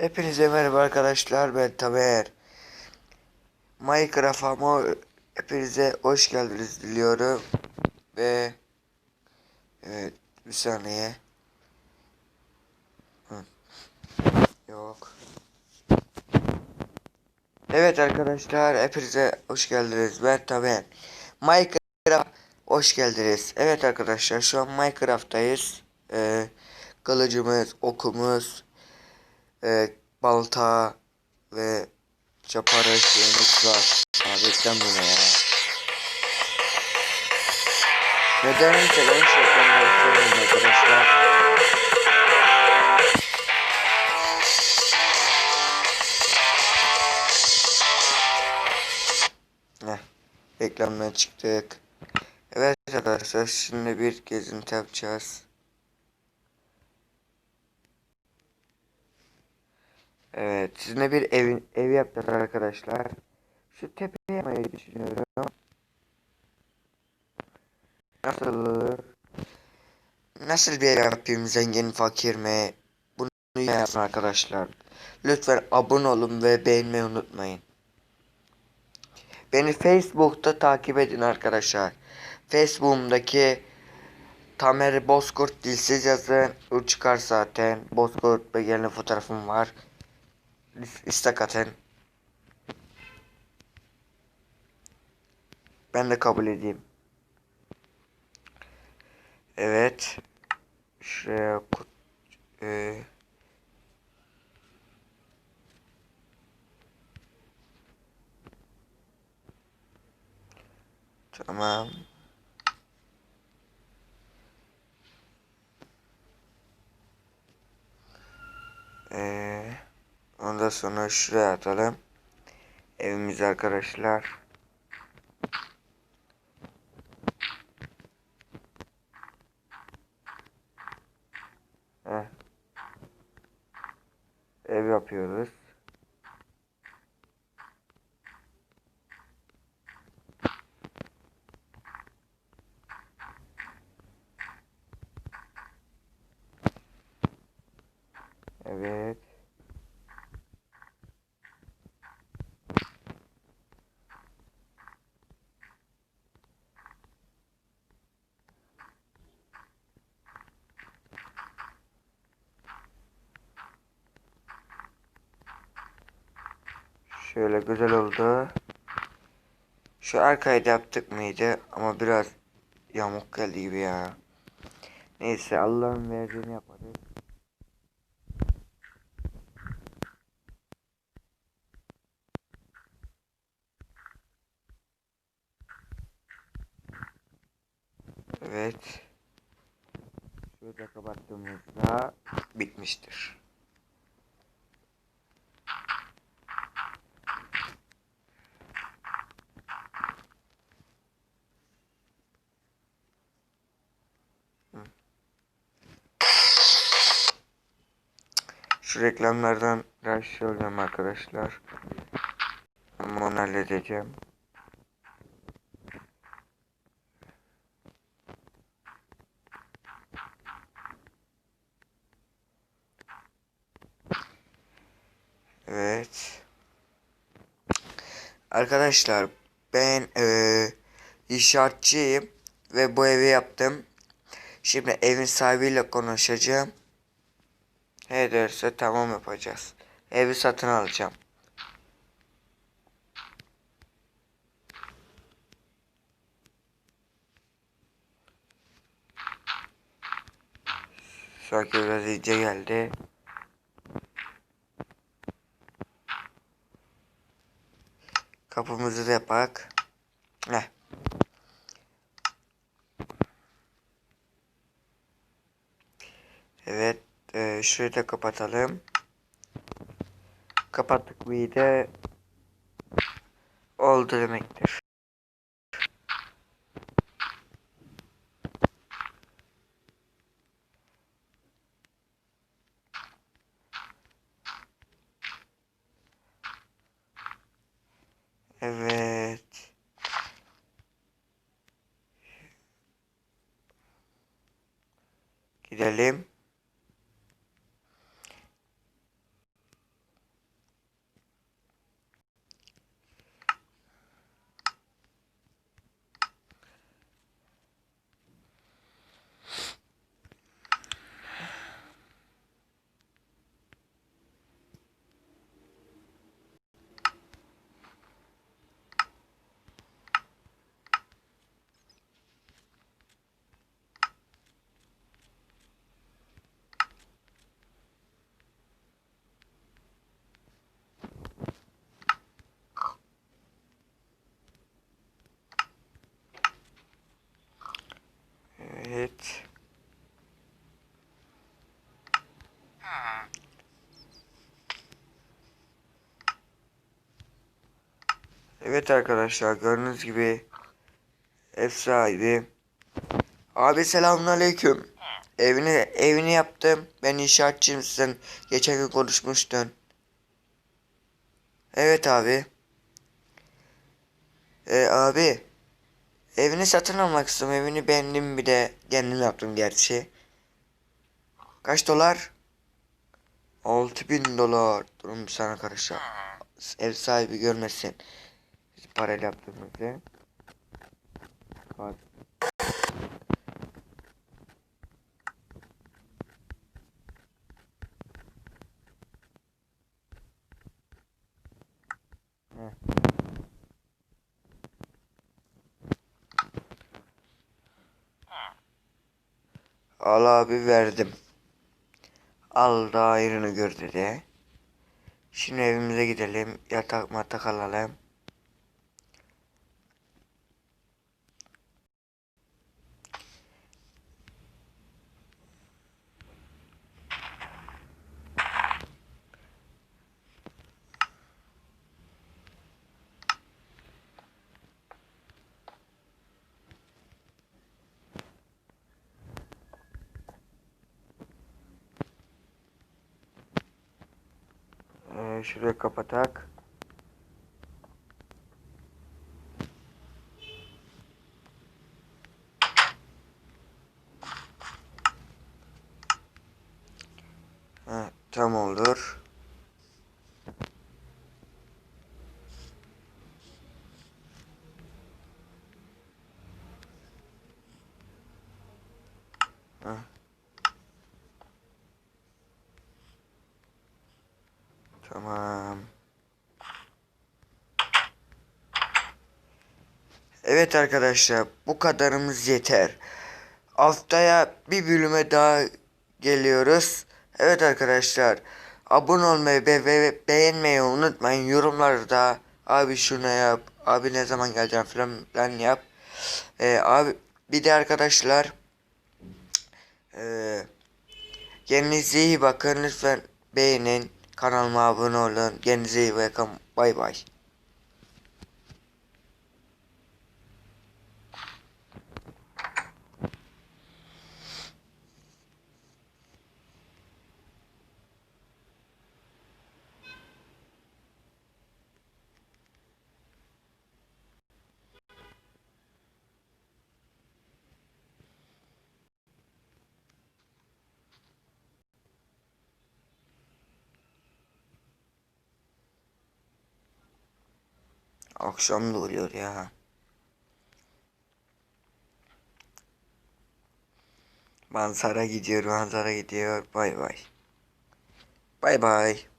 Hepinize merhaba arkadaşlar ben Tamer. Minecraft'a hepinize hoş geldiniz diliyorum. Ve evet bir saniye. Yok. Evet arkadaşlar hepinize hoş geldiniz ben Tamer. Minecraft hoş geldiniz. Evet arkadaşlar şu an Minecraft'tayız. Ee, kılıcımız, okumuz, e, balta ve çapara şeyimiz var. Abi reklam bu ne ya? Neden önce ben şu reklamları yapıyorum arkadaşlar? Heh, reklamdan çıktık. Evet arkadaşlar şimdi bir gezinti yapacağız. Evet, sizinle bir ev, ev yaptık arkadaşlar. Şu tepeye yapmayı düşünüyorum. Nasıl olur? Nasıl bir ev yapayım zengin fakir mi? Bunu yapın arkadaşlar. Lütfen abone olun ve beğenmeyi unutmayın. Beni Facebook'ta takip edin arkadaşlar. Facebook'umdaki Tamer Bozkurt dilsiz yazın. O çıkar zaten. Bozkurt Begel'in fotoğrafım var. İstek atın. Ben de kabul edeyim. Evet. Şuraya kut- e, Tamam. Ee, ondan sonra şuraya atalım. Evimiz arkadaşlar. Heh. Ev yapıyoruz. Evet. Şöyle güzel oldu. Şu arkayı da yaptık mıydı? Ama biraz yamuk geldi gibi ya. Neyse Allah'ın verdiğini yaparız. Evet. Şurada kapattığımızda bitmiştir. Şu reklamlardan olacağım arkadaşlar. Ama onu halledeceğim. Evet. Arkadaşlar ben eee inşaatçıyım ve bu evi yaptım. Şimdi evin sahibiyle konuşacağım. Ne derse tamam yapacağız. Evi satın alacağım. Sanki biraz iyice geldi. Kapımızı da yapak. Heh. Evet. E, şurayı da kapatalım. Kapattık bir de oldu demektir. Evet. Gidelim. Evet arkadaşlar gördüğünüz gibi ev sahibi. Abi selamünaleyküm. Evini evini yaptım. Ben inşaatçıyım sen geçen gün konuşmuştun. Evet abi. E, abi evini satın almak istiyorum. Evini beğendim bir de kendim yaptım gerçi. Kaç dolar? 6000 dolar. Durun bir sana karışa. Ev sahibi görmesin. Biz parayla yaptığımızı. Bak. Al abi verdim. Al da ayrını gör dedi. Şimdi evimize gidelim. Yatak matak alalım. Ee, şuraya kapatak. Tam olur. Ha. Tamam. Evet arkadaşlar bu kadarımız yeter. Haftaya bir bölüme daha geliyoruz. Evet arkadaşlar abone olmayı ve, ve beğenmeyi unutmayın. Yorumlarda abi şunu yap, abi ne zaman geleceğim falan filan yap. Ee, abi bir de arkadaşlar ee, kendinize iyi bakın lütfen beğenin. Kanalıma abone olun. Kendinize iyi bakın. Bay bay. Akşam da oluyor ya. Manzara gidiyor, manzara gidiyor. Bay bay. Bay bay.